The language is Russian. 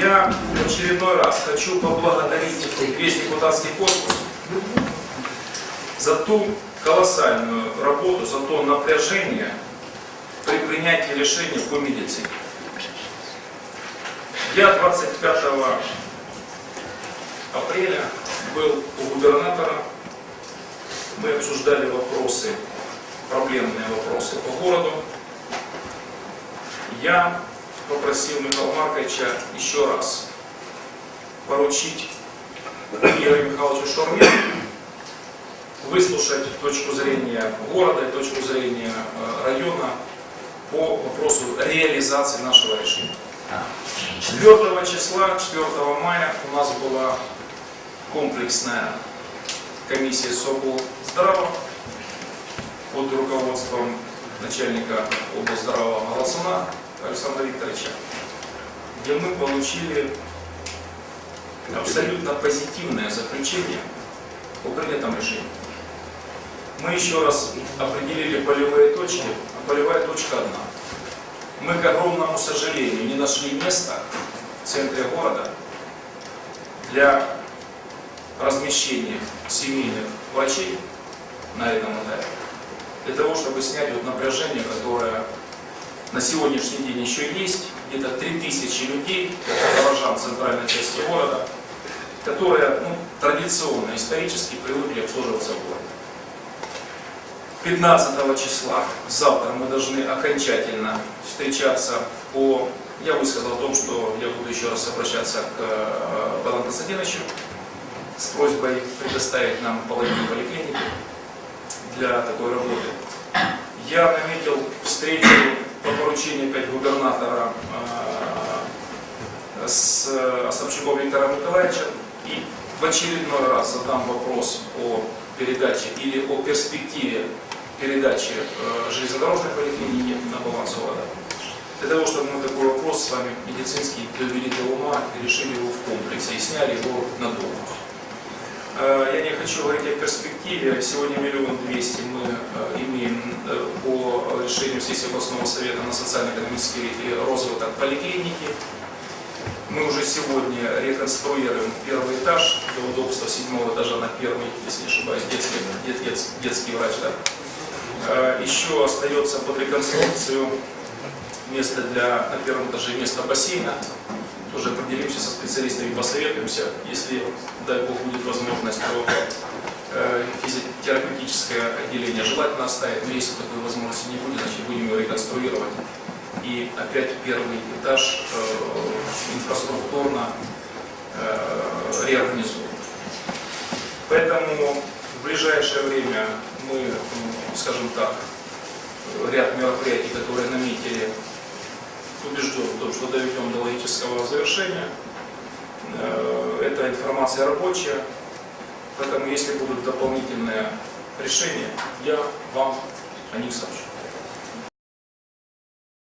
Я в очередной раз хочу поблагодарить весь депутатский корпус за ту колоссальную работу, за то напряжение при принятии решений по медицине. Я 25 апреля был у губернатора, мы обсуждали вопросы, проблемные вопросы по городу. Я попросил Михаила Марковича еще раз поручить Игорю Михайловичу Шурме выслушать точку зрения города и точку зрения э, района по вопросу реализации нашего решения. 4 числа, 4 мая у нас была комплексная комиссия СОБУ «Здраво» под руководством начальника облздравого Голосуна Александра Викторовича, где мы получили абсолютно позитивное заключение по принятому решению. Мы еще раз определили полевые точки, а полевая точка одна. Мы, к огромному сожалению, не нашли места в центре города для размещения семейных врачей на этом этапе, для того, чтобы снять вот напряжение, которое на сегодняшний день еще есть, где-то 3000 людей, горожан центральной части города, которые ну, традиционно, исторически привыкли обслуживаться в городе. 15 числа, завтра мы должны окончательно встречаться по... Я высказал о том, что я буду еще раз обращаться к э, Балану Константиновичу с просьбой предоставить нам половину поликлиники для такой работы. Я наметил встречу по поручению опять губернатора э, с Остапчуком Виктором Николаевичем и в очередной раз задам вопрос о передаче или о перспективе передачи э, железнодорожной поликлиники на баланс города. Для того, чтобы мы такой вопрос с вами медицинский довели до ума решили его в комплексе и сняли его надолго. Э, Я не хочу говорить о перспективе. Сегодня миллион двести мы э, имеем э, по решению сессии областного совета на социально-экономический розвиток поликлиники. Мы уже сегодня реконструируем первый этаж для удобства седьмого этажа на первый, если не ошибаюсь, детский, дет- дет- детский врач. Да? Еще остается под реконструкцию место для, на первом этаже место бассейна. Тоже определимся со специалистами, посоветуемся. Если, дай Бог, будет возможность, то э, физиотерапевтическое отделение желательно оставить. Но если такой возможности не будет, значит будем его реконструировать. И опять первый этаж э, инфраструктурно э, реорганизован. Поэтому в ближайшее время мы, м, скажем так, ряд мероприятий, которые наметили, убежден в том, что доведем до логического завершения. Э, Эта информация рабочая, поэтому если будут дополнительные решения, я вам о них сообщу.